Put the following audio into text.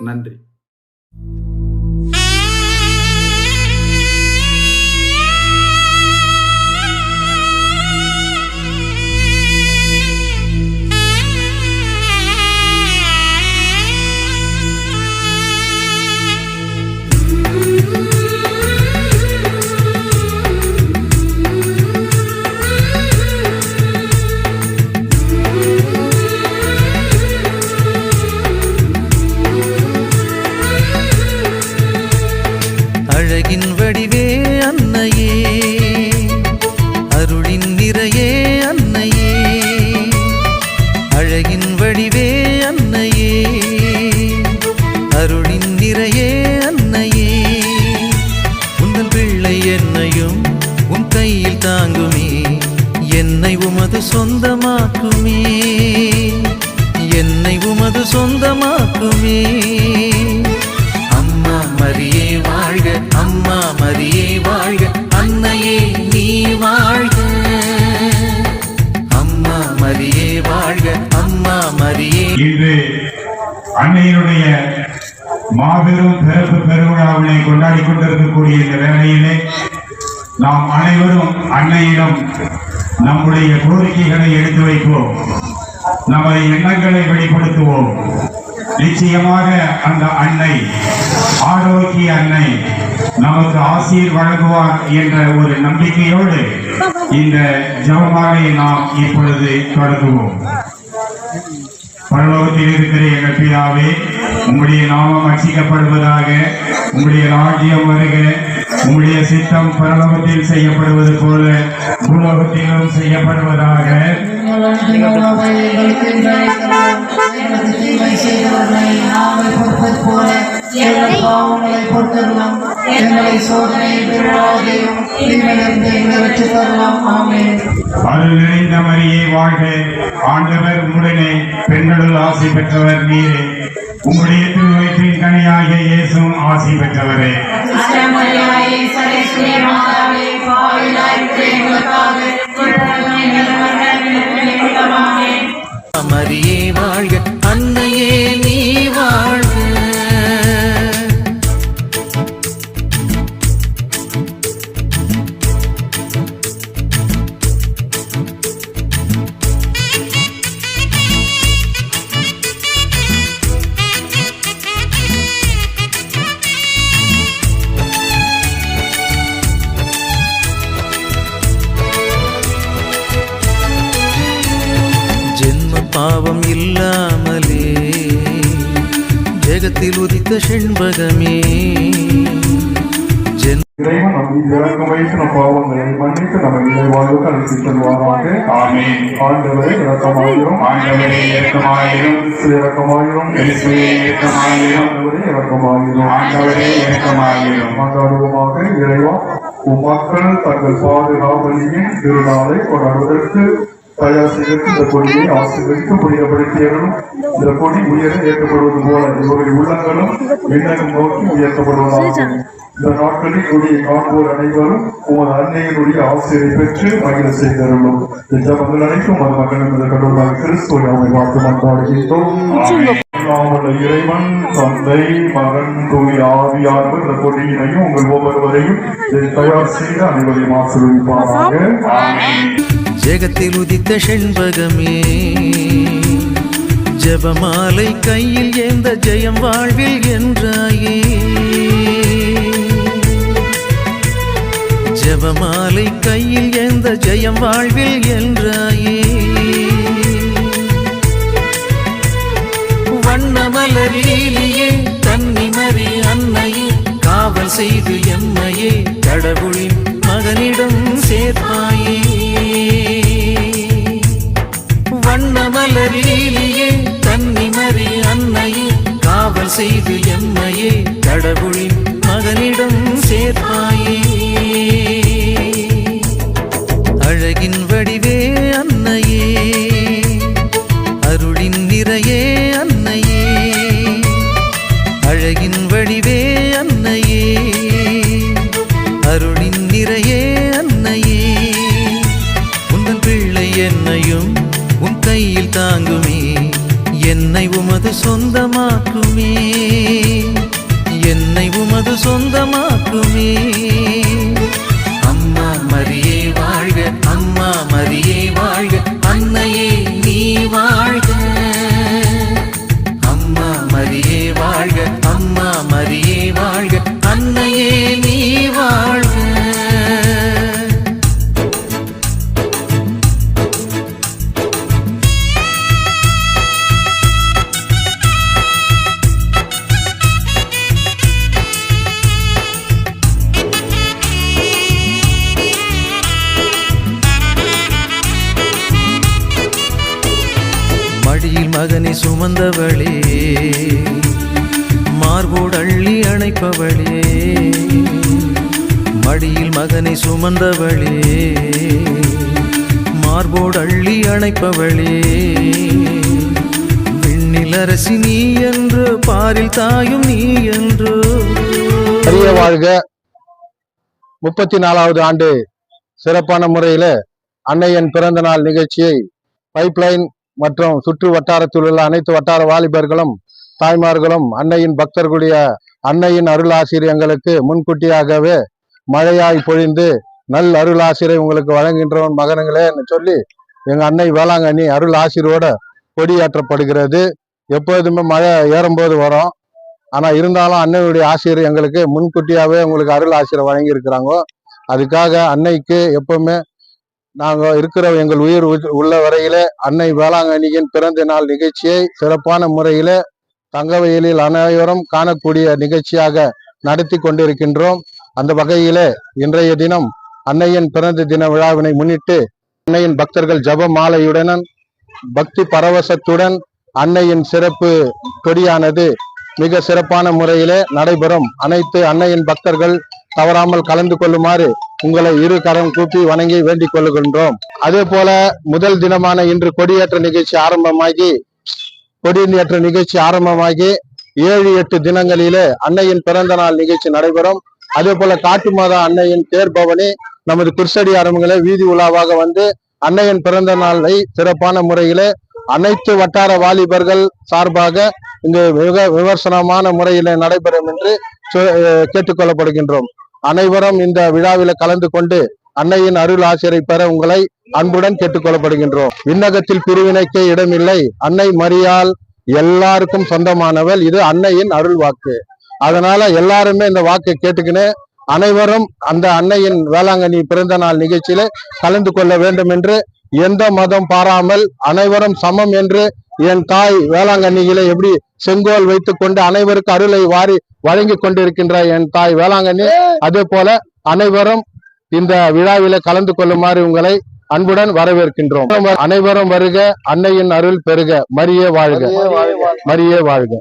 நன்றி. அழகின் வடிவே அன்னையே. அருளின் நிறையே அன்னையே. அழகின் வடிவே அன்னையே. அருளின் நிறையே அன்னையே. உங்கள் பிள்ளை என்னையும் உன் கையில் தாங்குமே. என்னை உமது சொந்தமாக்குமே. என்னை உமது சொந்தமாக்குமே. அம்மா மரியே வாழ்க அன்னையே நீ வாழ்க. அம்மா மரியே வாழ்க அம்மா மரியே. இது அன்னையினுடைய மாபெரும் பிறப்பு பெருவிழாவினை கொண்டாடி கொண்டிருக்கக்கூடிய இந்த வேளையிலே நாம் அனைவரும் அன்னையிடம் நம்முடைய கோரிக்கைகளை எடுத்து வைப்போம். நமது எண்ணங்களை வெளிப்படுத்துவோம். நிச்சயமாக அந்த அன்னை ஆரோக்கிய அன்னை நமக்கு ஆசீர் வழங்குவார் என்ற ஒரு நம்பிக்கையோடு இந்த ஜபமாலையை நாம் இப்பொழுது தொடங்குவோம். பரலோகத்தில் இருக்கிற எங்கள் பிதாவே உம்முடைய நாமம் அச்சிக்கப்படுவதாக உம்முடைய ராஜ்யம் வருக உம்முடைய சித்தம் பரலோகத்தில் செய்யப்படுவது போல பூலோகத்திலும் செய்யப்படுவதாக. எனக்கு தீமை செய்தவர்களை நாங்கள் பொறுப்பது போல எங்கள் பாவங்களை பொறுத்தரலாம் எங்களை சோதனையை பெறாதையும் தீமையிலிருந்து எங்களை வெற்றி தரலாம் ஆமென். அருள் நிறைந்த மரியே வாழ்க. ஆண்டவர் உடனே பெண்களுள் ஆசி பெற்றவர் நீரே. உம்முடைய திருவயிற்றின் கனியாகிய இயேசுவும் ஆசி பெற்றவரே. இல்லாமலே ஜெகத்தில் உதித்த செண்பகமே. இறைவன் நம் இறக்கம் வைத்து நம் பாவங்களை மன்னித்து நம்மை நிறைவாழ்வுக்கு அழைத்து செல்வாராக. ஆமென். ஆண்டவரே இறக்கமாயிரும் ஆண்டவரே இரக்கமாயிரும். கிறிஸ்து இறக்கமாயிரும் கிறிஸ்துவே இரக்கமாயிரும். இறக்கமாயிரும் ஆண்டவரே இறைவா மக்கள் தங்கள் பாதுகாவலியின் திருநாளை கொண்டாடுவதற்கு தயார் செய்தற்கு இந்த கொடியை ஆசீர்வதித்து புரியப்படுத்தியவர்களும் இந்த கொடி உயர ஏற்றப்படுவது போல இவர்கள் உள்ளங்களும் விண்ணகம் நோக்கி உயர்த்தப்படுவதாகும். இந்த நாட்களில் கொடியை காண்போர் அனைவரும் உமது அன்னையினுடைய ஆசிரியை பெற்று மகிழ செய்தருளும் இந்த ஜபங்கள் அனைத்தும் மது மகனும் இந்த கடவுளாக கிறிஸ்துவை அவனை பார்த்து மன்றாடுகின்றோம். இறைவன் தந்தை மகன் தூய் ஆவியார்கள் இந்த கொடியினையும் உங்கள் ஒவ்வொருவரையும் இதை தயார் செய்து அனைவரையும் ஆசீர்வதிப்பாராக. ஜெகத்தில் உதித்த செண்பகமே. ஜபமாலை கையில் ஏந்த ஜெயம் வாழ்வில் என்றாயே. ஜபமாலை கையில் ஏந்த ஜெயம் வாழ்வில் என்றாயே. வண்ணமலரிலேயே தன்னிமறி அன்னையே காவல் செய்து எம்மையே கடவுளின் மகனிடம் சேர்ப்பாயே. என்னையும் உன் கையில் தாங்குமே. என்னை உமது சொந்தமாக்குமே. என்னை உமது சொந்தமாக்குமே. அம்மா மரியே வாழ்க அம்மா மரியே வாழ்க. மடியில் மகனை சுமந்தவளே. மார்போடு அள்ளி அணைப்பவளே. மடியில் மகனை சுமந்தவளே. மார்போடு அள்ளி அணைப்பவளே. விண்ணில் அரசி நீ என்று பாரில் தாயும் நீ என்று. பெரிய வாழ்க. முப்பத்தி நாலாவது ஆண்டு சிறப்பான முறையில அன்னையன் பிறந்த நாள் நிகழ்ச்சியை பைப்லைன் மற்றும் சுற்று வட்டாரத்தில் உள்ள அனைத்து வட்டார வாலிபர்களும் தாய்மார்களும் அன்னையின் பக்தர்களுடைய அன்னையின் அருளாசிரியங்களுக்கு முன்கூட்டியாகவே மழையாய் பொழிந்து நல் அருள் ஆசிரியை உங்களுக்கு வழங்குகின்றவன் மகனுங்களேன்னு சொல்லி எங்கள் அன்னை வேளாங்கண்ணி அருள் ஆசிரியோட கொடியாற்றப்படுகிறது. எப்போதுமே மழை ஏறும்போது வரும். ஆனால் இருந்தாலும் அன்னையுடைய ஆசிரியர் எங்களுக்கு முன்கூட்டியாகவே உங்களுக்கு அருள் ஆசிரியர் வழங்கியிருக்கிறாங்க. அதுக்காக அன்னைக்கு எப்பவுமே நாங்க இருக்கிற எங்கள் உயிர் உள்ள வரையிலே. அன்னை வேளாங்கண்ணியின் பிறந்த நாள் நிகழ்ச்சியை சிறப்பான முறையிலே தங்கவயலில் அனைவரும் காணக்கூடிய நிகழ்ச்சியாக நடத்தி கொண்டிருக்கின்றோம். அந்த வகையிலே இன்றைய தினம் அன்னையின் பிறந்த தின விழாவினை முன்னிட்டு அன்னையின் பக்தர்கள் ஜப மாலையுடன் பக்தி பரவசத்துடன் அன்னையின் சிறப்பு கொடியானது மிக சிறப்பான முறையிலே நடைபெறும். அனைத்து அன்னையின் பக்தர்கள் தவறாமல் கலந்து கொள்ளுமாறு உங்களை இரு கரம் கூப்பி வணங்கி வேண்டிக் கொள்கின்றோம் அதே போல முதல் தினமான இன்று கொடியேற்ற நிகழ்ச்சி ஆரம்பமாகி கொடியேற்ற நிகழ்ச்சி ஆரம்பமாகி ஏழு எட்டு தினங்களிலே அன்னையின் பிறந்த நாள் நிகழ்ச்சி நடைபெறும். அதே போல காட்டு மாதா அன்னையின் தேர் பவனி நமது குர்சடி அரங்குகளே வீதி உலாவாக வந்து அன்னையின் பிறந்த நாளை சிறப்பான முறையிலே அனைத்து வட்டார வாலிபர்கள் சார்பாக இங்கு மிக விமர்சனமான முறையிலே நடைபெறும் என்று கேட்டுக்கொள்ளப்படுகின்றோம் அனைவரும் இந்த விழாவில கலந்து கொண்டு அன்னையின் அருள் ஆசிரியை பெற உங்களை அன்புடன் கேட்டுக்கொள்ளப்படுகின்றோம். விண்ணகத்தில் பிரிவினைக்கே இடமில்லை. அன்னை மரியாள் எல்லாருக்கும் சொந்தமானவள். இது அன்னையின் அருள் வாக்கு. அதனால எல்லாருமே இந்த வாக்கை கேட்டுக்கின்னு அனைவரும் அந்த அன்னையின் வேளாங்கண்ணி பிறந்த நாள் நிகழ்ச்சியில கலந்து கொள்ள வேண்டும் என்று எந்த மதம் பாராமல் அனைவரும் சமம் என்று என் தாய் வேளாங்கண்ணியிலே எப்படி செங்கோல் வைத்துக் கொண்டு அனைவருக்கும் அருளை வாரி வழங்கி கொண்டிருக்கின்ற என் தாய் வேளாங்கண்ணி அதே போல அனைவரும் இந்த விழாவில கலந்து கொள்ளுமாறு உங்களை அன்புடன் வரவேற்கின்றோம். அனைவரும் வருக அன்னையின் அருள் பெருக. மரியே வாழ்க. மரியே வாழ்க.